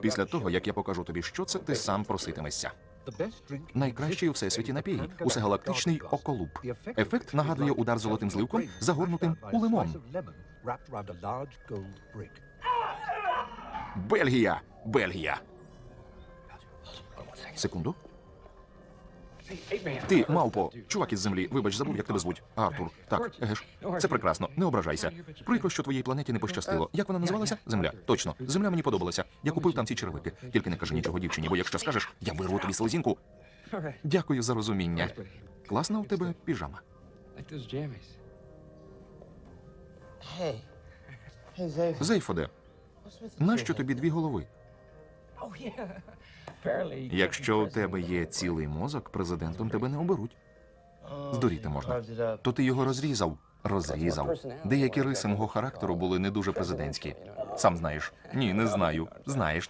Після того, як я покажу тобі, що це, ти сам проситимешся. Найкращий у всесвіті напій, усегалактичний околуб. Ефект нагадує удар золотим зливком, загорнутим у лимон. Бельгія! Бельгія! Секунду. Ти, мавпо, чувак із землі, вибач, забув, як тебе звуть. Артур. Так, еге ж. Це прекрасно, не ображайся. Прикро, що твоїй планеті не пощастило. Як вона називалася? Земля. Точно. Земля мені подобалася. Я купив там ці черевики. Тільки не кажи нічого дівчині, бо якщо скажеш, я вирву тобі слезінку. Дякую за розуміння. Класна у тебе піжама. Зейфоде, нащо тобі дві голови? Якщо у тебе є цілий мозок, президентом тебе не оберуть. Здуріти можна. То ти його розрізав. Розрізав. Деякі риси мого характеру були не дуже президентські. Сам знаєш. Ні, не знаю. Знаєш, не